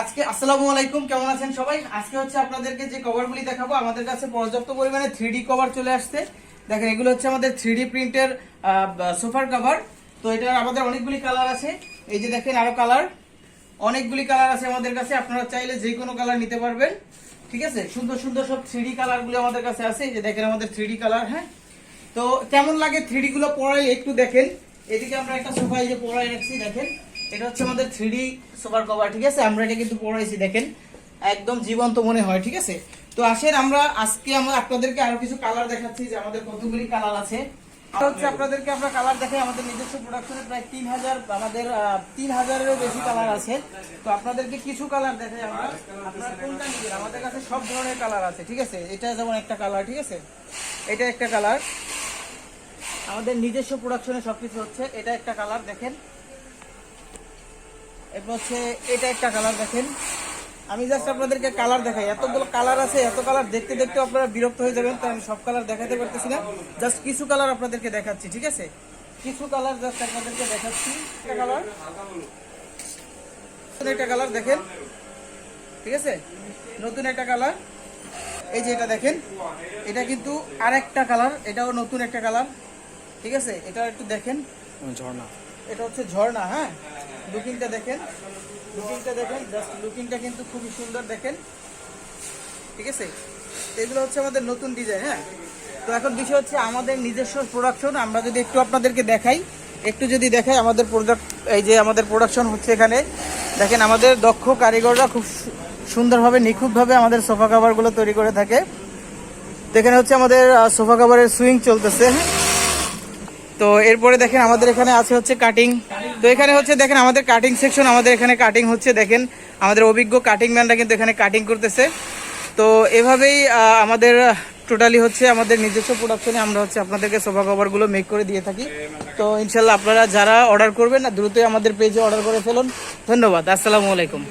আজকে আসসালামু আলাইকুম, কেমন আছেন সবাই? আজকে হচ্ছে আপনাদেরকে যে কভারগুলি দেখাবো, আমাদের কাছে পর্যাপ্ত পরিমাণে থ্রি কভার চলে আসছে। দেখেন, এগুলো হচ্ছে আমাদের থ্রি প্রিন্টের সোফার কভার তো এটার আমাদের অনেকগুলি কালার আছে। এই যে দেখেন আরও কালার অনেকগুলি কালার আছে আমাদের কাছে, আপনারা চাইলে যে কোনো কালার নিতে পারবেন। ঠিক আছে? সুন্দর সুন্দর সব থ্রি কালারগুলো আমাদের কাছে আছে। এই যে দেখেন আমাদের থ্রি কালার হ্যাঁ? তো কেমন লাগে থ্রি গুলো পড়াই একটু দেখেন। এদিকে আমরা একটা সোফা এই যে পড়াই রাখছি, দেখেন। এটা হচ্ছে আমাদের থ্রি সোফার কভার ঠিক আছে? আমরা এটা কিন্তু পড়াইছি, দেখেন। একদম জীবন্ত মনে হয়, ঠিক আছে? তো আসেন আমরা আজকে আমরা আপনাদেরকে আরও কিছু কালার দেখাচ্ছি যে আমাদের কতগুলি কালার আছে। হচ্ছে আপনাদেরকে আমরা কালার দেখাই, আমাদের নিজস্ব প্রোডাকশনে প্রায় তিন হাজার, আমাদের তিন হাজারেরও বেশি কালার আছে। তো আপনাদেরকে কিছু কালার দেখাই আমরা। আমাদের কাছে সব ধরনের কালার আছে, ঠিক আছে? এটা যেমন একটা কালার ঠিক আছে? এটা একটা কালার আমাদের নিজস্ব প্রোডাকশনে সবকিছু হচ্ছে, এটা একটা কালার দেখেন। এরপর হচ্ছে এটা একটা কালার দেখেন। আমি জাস্ট আপনাদেরকে কালার দেখাই। এতগুলো কালার আছে এত কালার দেখতে দেখতে আপনারা বিরক্ত হয়ে যাবেন তাই আমি সব কালার দেখাতে পারতেছি না। জাস্ট কিছু কালার আপনাদেরকে দেখাচ্ছি ঠিক আছে? কিছু কালার জাস্ট আপনাদেরকে দেখাচ্ছি। একটা কালার একটা কালার দেখেন ঠিক আছে? নতুন একটা কালার এই যে এটা দেখেন এটা কিন্তু আরেকটা কালার এটাও নতুন একটা কালার ঠিক আছে? এটা একটু দেখেন। ঝর্ণা। এটা হচ্ছে ঝর্ণা হ্যাঁ? লুকিংটা দেখেন। লুকিংটা দেখেন। জাস্ট লুকিংটা কিন্তু খুবই সুন্দর দেখেন। ঠিক আছে? এগুলো হচ্ছে আমাদের নতুন ডিজাইন হ্যাঁ? তো এখন বিষয় হচ্ছে আমাদের নিজস্ব প্রোডাকশন আমরা যদি একটু আপনাদেরকে দেখাই, একটু যদি দেখাই আমাদের প্রোডাক্ট এই যে আমাদের প্রোডাকশন হচ্ছে এখানে। দেখেন, আমাদের দক্ষ কারিগররা খুব সুন্দরভাবে, নিখুঁতভাবে আমাদের সোফা কাভারগুলো তৈরি করে থাকে। তো এখানে হচ্ছে আমাদের সোফা কাভারের সুইং চলতেছে হ্যাঁ? তো এরপরে দেখেন আমাদের এখানে আছে হচ্ছে কাটিং তো এখানে হচ্ছে দেখেন আমাদের কাটিং সেকশন আমাদের এখানে কাটিং হচ্ছে দেখেন। আমাদের অভিজ্ঞ কাটিং ম্যানরা কিন্তু এখানে কাটিং করতেছে। তো এভাবেই আমাদের টোটালি হচ্ছে আমাদের নিজস্ব প্রোডাকশনে আমরা হচ্ছে আপনাদেরকে সোফা কভারগুলো মেক করে দিয়ে থাকি। তো ইনশাল্লাহ আপনারা যারা অর্ডার করবেন দ্রুতই আমাদের পেজে অর্ডার করে ফেলুন। ধন্যবাদ, আসসালামু আলাইকুম।